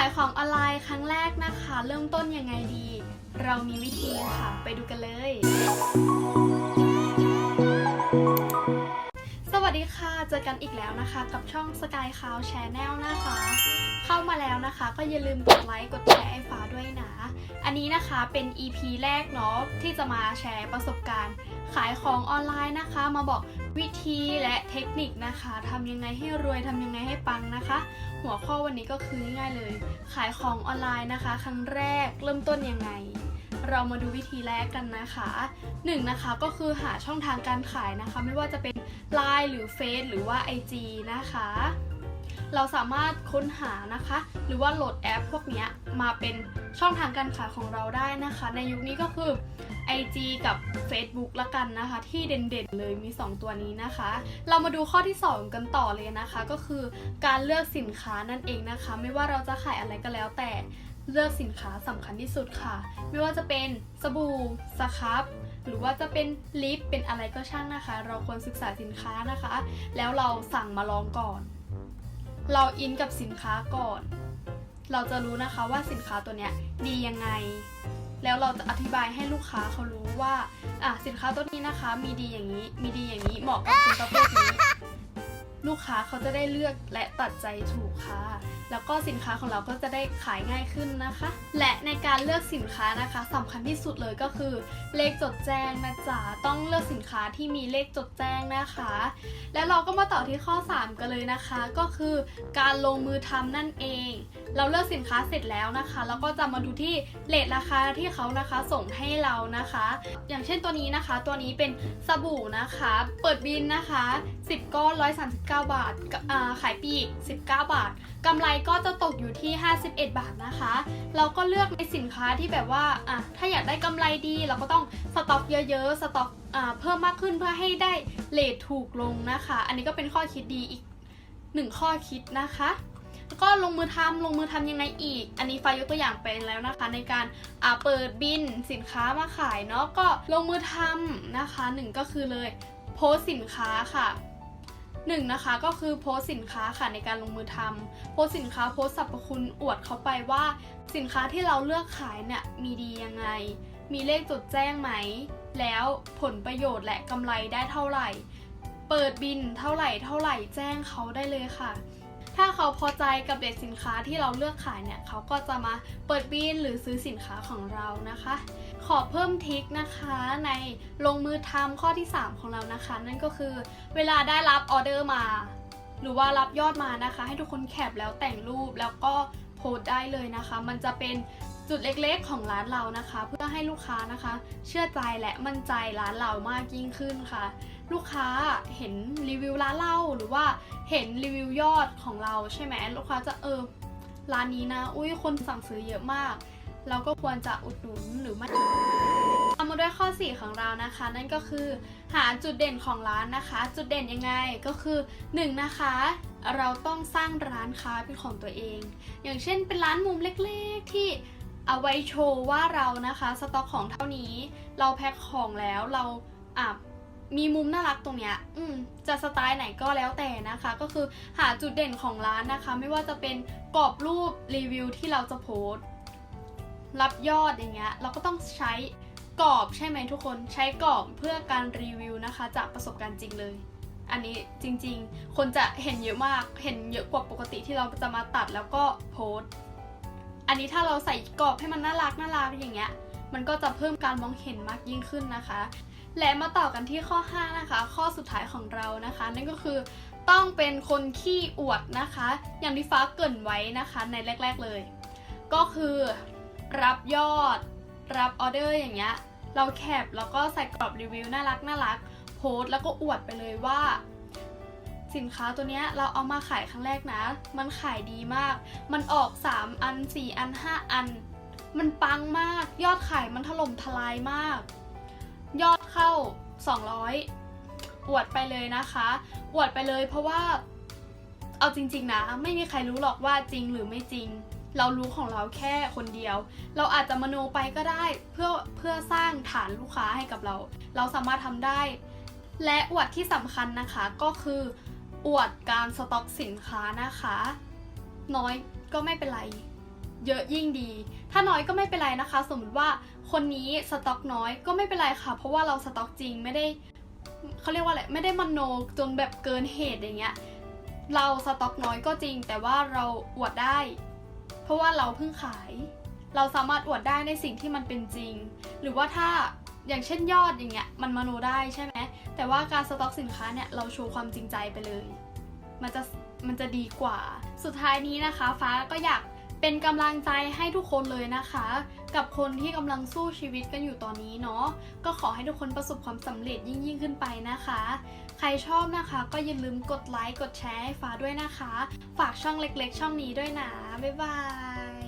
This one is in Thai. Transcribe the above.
ายของออนไลน์ครั้งแรกนะคะ เริ่มต้นยังไงดี เรามีวิธีค่ะ ไปดูกันเลย สวัสดีค่ะ เจอกันอีกแล้วนะคะ กับช่อง Sky Cloud Channel นะคะ เข้ามาแล้วนะคะ ก็อย่าลืมกดไลค์กดแชร์ไอ้ฟ้าด้วยนะ อันนี้นะคะเป็น EP แรกเนาะที่จะมาแชร์ประสบการณ์ ขายของออนไลน์นะคะ มาบอกวิธีและเทคนิคนะคะทำยังไงให้รวยทำยังไงให้ปังนะคะ หัวข้อวันนี้ก็คือง่ายๆเลย ขายของออนไลน์นะคะ ครั้งแรกเริ่มต้นยังไงเรามาดูวิธีแรกกันนะคะหนึ่งนะคะก็คือหาช่องทางการขายนะคะ ไม่ว่าจะเป็น Line หรือเฟซหรือว่า IG นะคะ เราสามารถค้นหานะคะ หรือว่าโหลดแอปพวกนี้มาเป็นช่องทางการขายของเราได้นะคะ ในยุคนี้ก็คือ IG กับ Facebook ละกันนะคะ ที่เด่นๆเลยมี 2 ตัวนี้นะคะ เรามาดูข้อที่ 2 กันต่อเลยนะคะ ก็คือการเลือกสินค้านั่นเองนะคะ ไม่ว่าเราจะขายอะไรก็แล้วแต่เลือกสินค้าสำคัญที่สุดค่ะ ไม่ว่าจะเป็นสบู่สครับหรือว่าจะเป็นลิปเป็นอะไรก็ช่างนะคะ เราควรศึกษาสินค้านะคะ แล้วเราสั่งมาลองก่อน เราอินกับสินค้าก่อน เราจะรู้นะคะว่าสินค้าตัวเนี้ยดียังไง แล้วเราจะอธิบายให้ลูกค้าเขารู้ว่าอะสินค้าตัวนี้นะคะ มีดีอย่างนี้ มีดีอย่างนี้ เหมาะกับคนประเภทนี้ ลูกค้าเขาจะได้เลือกและตัดใจถูกค่ะ แล้วก็สินค้าของเราก็จะได้ขายง่ายขึ้นนะคะ และในการเลือกสินค้านะคะสำคัญที่สุดเลยก็คือ เลขจดแจ้งนะจ๊ะต้องเลือกสินค้าที่มีเลขจดแจ้งนะคะ แล้วเราก็มาต่อที่ข้อ 3 กันเลยนะคะ ก็คือการลงมือทำนั่นเอง เราเลือกสินค้าเสร็จแล้วนะคะ แล้วก็จะมาดูที่เลทราคาที่เขานะคะส่งให้เรานะคะ อย่างเช่นตัวนี้นะคะ ตัวนี้เป็นสบู่นะคะ เปิดบินนะคะ 10ก้อน139บาทาขายปีก 19 บาทกำไรก็จะตกอยู่ที่ 51 บาทนะคะ เราก็เลือกในสินค้าที่แบบว่าอะถ้าอยากได้กำไรดีเราก็ต้องสต็อกเยอะๆ สต็อกอ่าเพิ่มมากขึ้นเพื่อให้ได้เลทถูกลงนะคะ อันนี้ก็เป็นข้อคิดดีอีกหนึ่งข้อคิดนะคะแล้วก็ลงมือทำลงมือทำยังไงอีก อันนี้ฟ้ายกตัวอย่างไปแล้วนะคะ ในการเปิดบินสินค้ามาขายเนาะก็ลงมือทำนะคะหนึ่งก็คือเลยโพสสินค้าค่ะ หนึ่งนะคะก็คือโพสสินค้าค่ะในการลงมือทำโพสสินค้าโพสสรรพคุณอวดเขาไปว่า สินค้าที่เราเลือกขายเนี่ยมีดียังไง มีเลขจดแจ้งไหม แล้วผลประโยชน์และกำไรได้เท่าไหร่ เปิดบินเท่าไหร่เท่าไหร่แจ้งเขาได้เลยค่ะ ถ้าเขาพอใจกับเด็ดสินค้าที่เราเลือกขายเนี่ยเขาก็จะมาเปิดบินหรือซื้อสินค้าของเรานะคะ ขอเพิ่มทิคนะคะในลงมือทำข้อที่ 3 ของเรานะคะ นั่นก็คือเวลาได้รับออเดอร์มา หรือว่ารับยอดมานะคะ ให้ทุกคนแคปแล้วแต่งรูปแล้วก็โพสต์ได้เลยนะคะ มันจะเป็นจุดเล็กๆของร้านเรานะคะ เพื่อให้ลูกค้านะคะ เชื่อใจและมั่นใจร้านเรามากยิ่งขึ้นค่ะ ลูกค้าเห็นรีวิวร้านเราหรือว่าเห็นรีวิวยอดของเราใช่ไหมลูกค้าจะเออร้านนี้นะ อุ้ยคนสั่งซื้อเยอะมาก เราก็ควรจะอุดหนุนหรือไม่ตามมาด้วยข้อ 4 ของเรานะคะ นั่นก็คือหาจุดเด่นของร้านนะคะ จุดเด่นยังไงก็คือ 1 นะคะ เราต้องสร้างร้านค้าเป็นของตัวเอง อย่างเช่นเป็นร้านมุมเล็กๆที่เอาไว้โชว์ว่าเรานะคะ สต็อกของเท่านี้ เราแพ็คของแล้วเราอะ มีมุมน่ารักตรงเนี้ยอืมจะสไตล์ไหนก็แล้วแต่นะคะ ก็คือหาจุดเด่นของร้านนะคะ ไม่ว่าจะเป็นกรอบรูปรีวิวที่เราจะโพสรับยอดอย่างเงี้ย เราก็ต้องใช้กรอบใช่ไหมทุกคนใช้กรอบเพื่อการรีวิวนะคะ จากประสบการณ์จริงเลย อันนี้จริงๆ คนจะเห็นเยอะมากเห็นเยอะกว่าปกติที่เราจะมาตัดแล้วก็โพสอันนี้ถ้าเราใส่กรอบให้มันน่ารักน่ารักอย่างเงี้ย มันก็จะเพิ่มการมองเห็นมากยิ่งขึ้นนะคะ และมาต่อกันที่ข้อ 5 นะคะ ข้อสุดท้ายของเรานะคะ นั่นก็คือต้องเป็นคนขี้อวดนะคะ อย่างที่ฟ้าเกินไว้นะคะในแรก ๆเลย ก็คือรับยอด รับออเดอร์อย่างเงี้ยเราแคปแล้วก็ใส่กรอบรีวิวน่ารักน่ารักโพสแล้วก็อวดไปเลยว่า สินค้าตัวเนี้ยเราเอามาขายครั้งแรกนะ มันขายดีมาก มันออก 3 อัน 4 อัน 5 อัน มันปังมาก ยอดขายมันถล่มทลายมาก ยอดเข้า 200 อวดไปเลยนะคะ อวดไปเลยเพราะว่าเอาจริง ๆ นะ ไม่มีใครรู้หรอกว่าจริงหรือไม่จริง เรารู้ของเราแค่คนเดียว เราอาจจะมโนไปก็ได้เพื่อเพื่อสร้างฐานลูกค้าให้กับเรา เราสามารถทำได้ และอวดที่สำคัญนะคะก็คืออวดการสต็อกสินค้านะคะ น้อยก็ไม่เป็นไร เยอะยิ่งดี ถ้าน้อยก็ไม่เป็นไรนะคะ สมมติว่าคนนี้สต็อกน้อยก็ไม่เป็นไรค่ะ เพราะว่าเราสต็อกจริงไม่ได้เขาเรียกว่าอะไรไม่ได้มโนจนแบบเกินเหตุอย่างเงี้ยเราสต็อกน้อยก็จริง แต่ว่าเราอวดได้ เพราะว่าเราเพิ่งขาย เราสามารถอวดได้ในสิ่งที่มันเป็นจริง หรือว่าถ้าอย่างเช่นยอดอย่างเงี้ยมันมโนได้ใช่ไหมแต่ว่าการสต็อกสินค้าเนี่ยเราโชว์ความจริงใจไปเลย มันจะมันจะดีกว่า สุดท้ายนี้นะคะ ฟ้าก็อยาก เป็นกำลังใจให้ทุกคนเลยนะคะ กับคนที่กำลังสู้ชีวิตกันอยู่ตอนนี้เนาะก็ขอให้ทุกคนประสบความสำเร็จยิ่งยิ่งขึ้นไปนะคะ ใครชอบนะคะก็อย่าลืมกดไลค์กดแชร์ให้ฟ้าด้วยนะคะ ฝากช่องเล็กๆ ช่องนี้ด้วยนะบ๊ายบาย